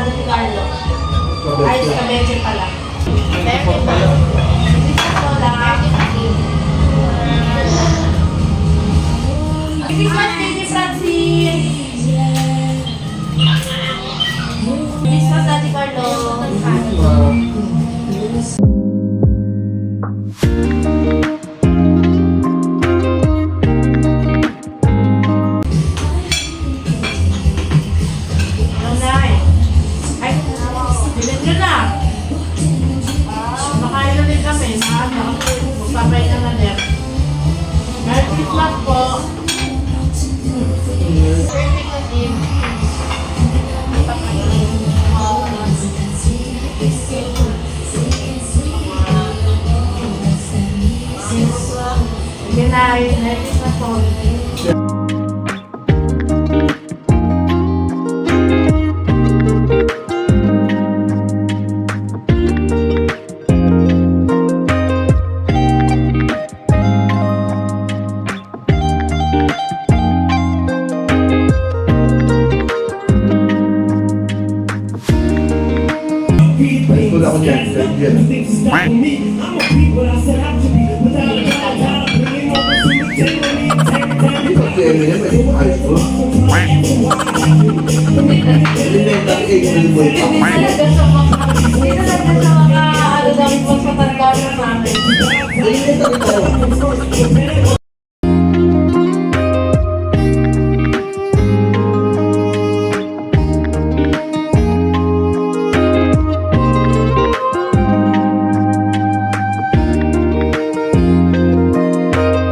Sinasado si Carlo. Ay, sa kabeche pala. Beche pala. Ko lang. Christmas baby Francine! Christmas Daddy Carlo! Yan, may high school. Elementary age din mo ito. Hindi talaga sa mga, ano daw, mas matanda na sa amin. Elementary tayo.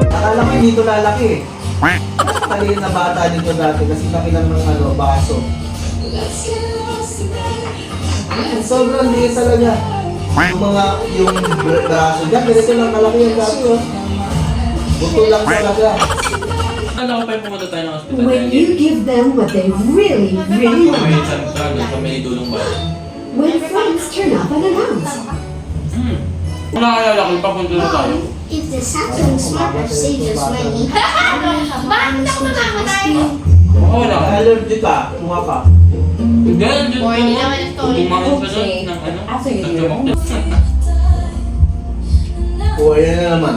Akala ko hindi ito lalaki eh. Maliit na bata dito dati kasi laki lang ng ano, baso. Sobrang liit talaga. Yung mga, yung br- braso dyan, ganito lang kalaki yung dati oh. Buto lang talaga. Alam ko pa yung pumunta tayo ng hospital. When you give them what they really, really May want, isang kami ni Dulong ba? when friends turn up unannounced, Hmm. Kung nakalala ko, papunta na tayo. If the Samsung smartwatch saves us money, Bakit ako namamatay? Oo lang. Allergy ka, tunga ka. Hindi, hindi mo. naman yung story. Bumangon ka doon ng ano? ng tumok. O, na naman.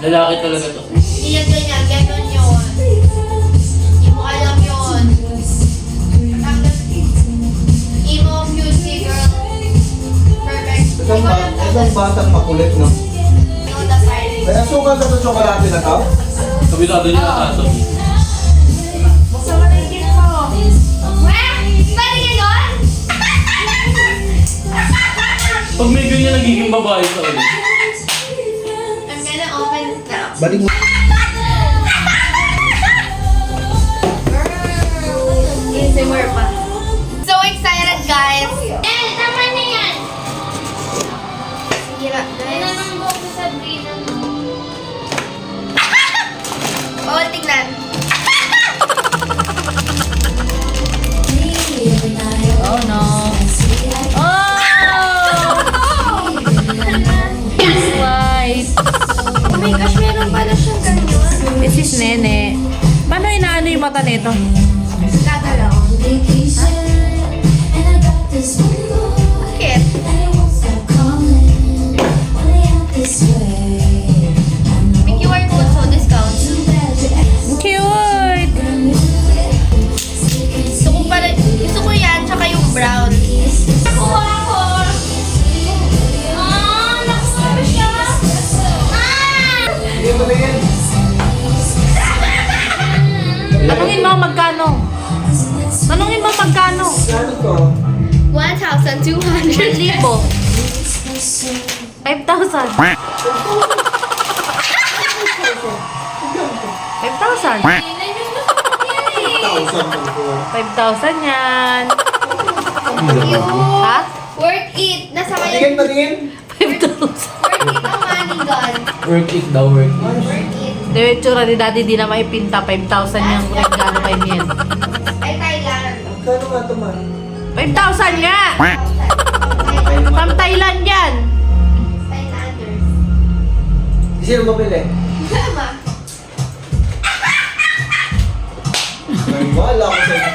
Lalaki talaga to. Hindi yan ganyan, ganyan yun. Hindi mo alam yun. Tapos, emo music girl. Perfect. Hindi Isang, ko ba alam isang batang makulit, no? Asukal ka sa tsokolate na tao? Kabisado niya na na! Pwede ganon? Pag may ganyan, nagiging babae sa ulit. I'm gonna open it now. Balik mo. More pa. So excited, guys! Eh, tama na yan! Sige na, guys. Bawal tignan. Oh no. Oh! White. Oh my gosh, meron pala siyang ganyan. This is Nene. Paano inaano yung mata nito? Lag vacation, Ano to? 1,200 Libo. 5,000. 5,000. Thousand mo ko. 5,000 yan. Ha? Work it! Nasa Patingin, kayo. patingin. 5,000. Work it ang money. Work it daw, work it. Work it. Yung tsura ni daddy di na maipinta. 5,000 yung regalo kay Miel. Ay, Thailand. Kano nga ito man? 5,000 nga! From Thailand yan! Thailanders. Sino mabili? Mama. Ay, wala ko sa'yo.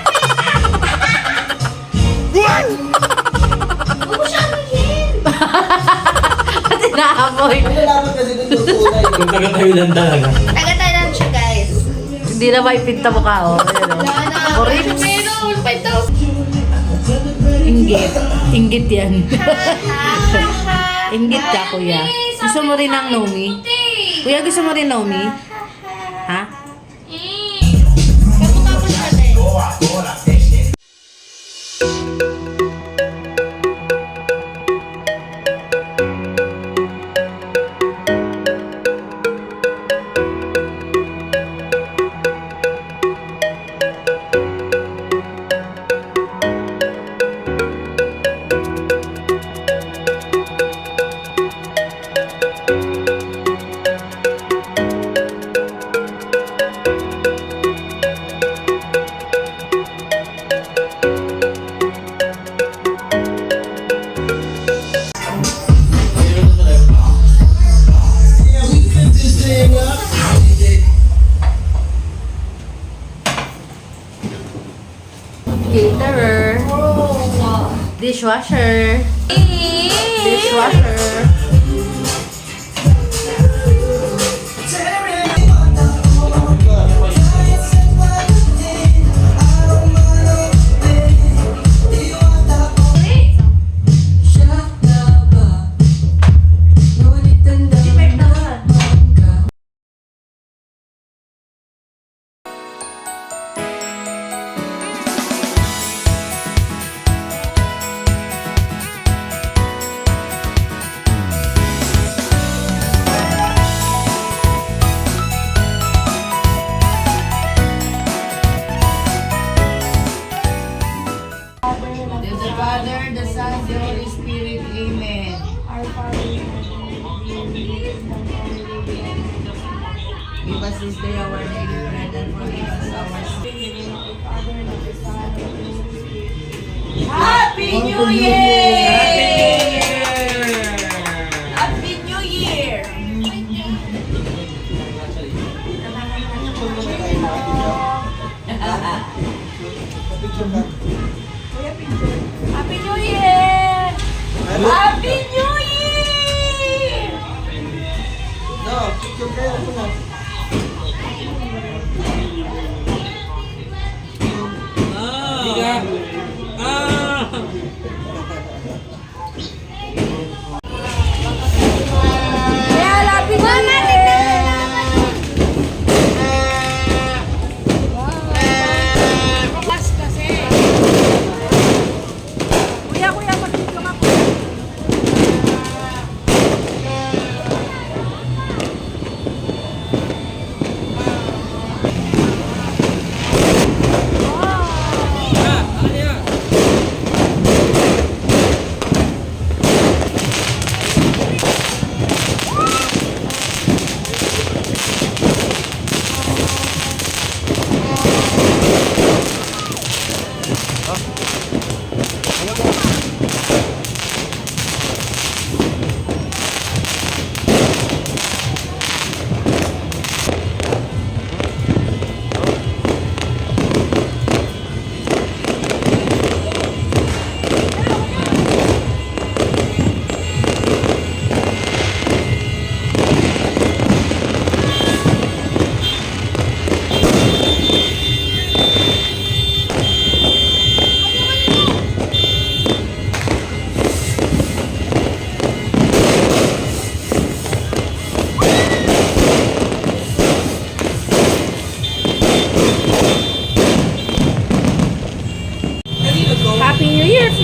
Huwag mo siya anuhin. Kasi naamoy. Ang nalaman kasi dun tutunay. Kung taga tayo lang talaga. Taga Thailand siya, guys. Hindi na maipinta mukha, oh. Ayun, oh. Wala na. Orange. Meron. 5,000. Inggit. Inggit yan. Inggit ka, kuya. Gusto mo rin ng Nomi? Kuya, gusto mo rin Nomi? dishwasher. Hey!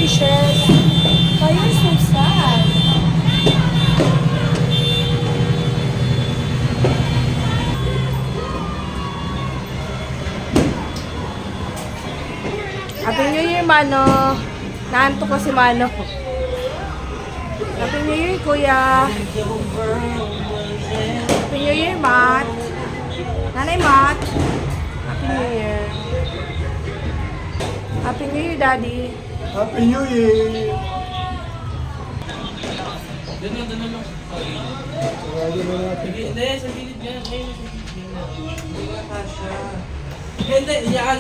Fishes! Why are you so sad? Happy New Year, Mano! Naanto ko si Mano. Happy New Year, Kuya! Happy New Year, Matt! Nanay Matt! Happy New Year! Happy New Year, Daddy! Happy New Year! Doon na, doon na lang. Sige, hindi, sa gilid yan. Ayun, sa gilid yan. Hindi ka kasha. Hindi, yan.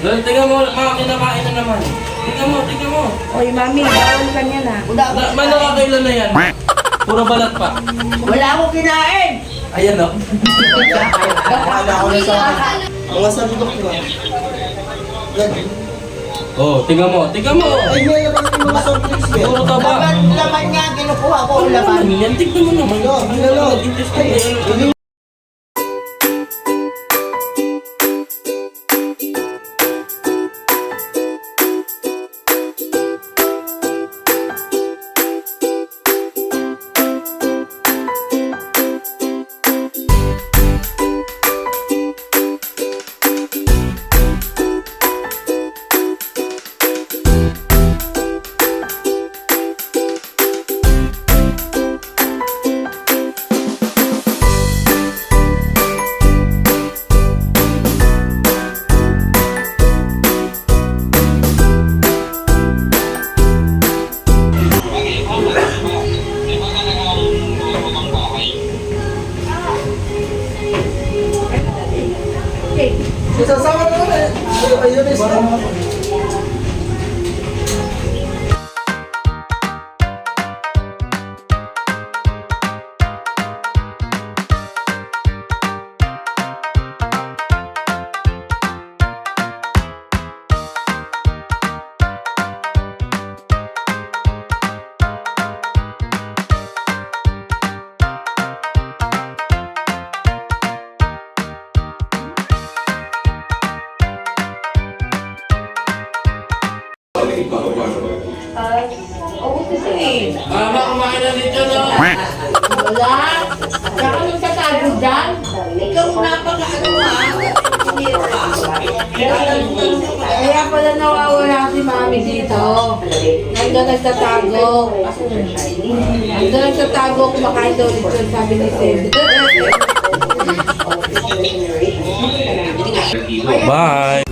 Doon, tingnan mo, mga kinakain na naman. Tingnan mo, tingnan mo. Oy, Mami, bawal ka niya na. Na, man nakakailan na yan. Puro balat pa. Wala akong kinain! Ayan o. Akala ko na sa akin. Mga sandok na. Yan. Oh, tingnan mo, tingnan mo. Ay, may naman yung mga soft drinks eh. Puro taba. laman nga, kinukuha ko ang Ano yan? Tingnan mo naman. Ano, mo, ano? Kaya pala nawawala si mami dito. Nandun nagtatago. Nandun nagtatago kumakain daw dito. Sabi ni Seth. Bye!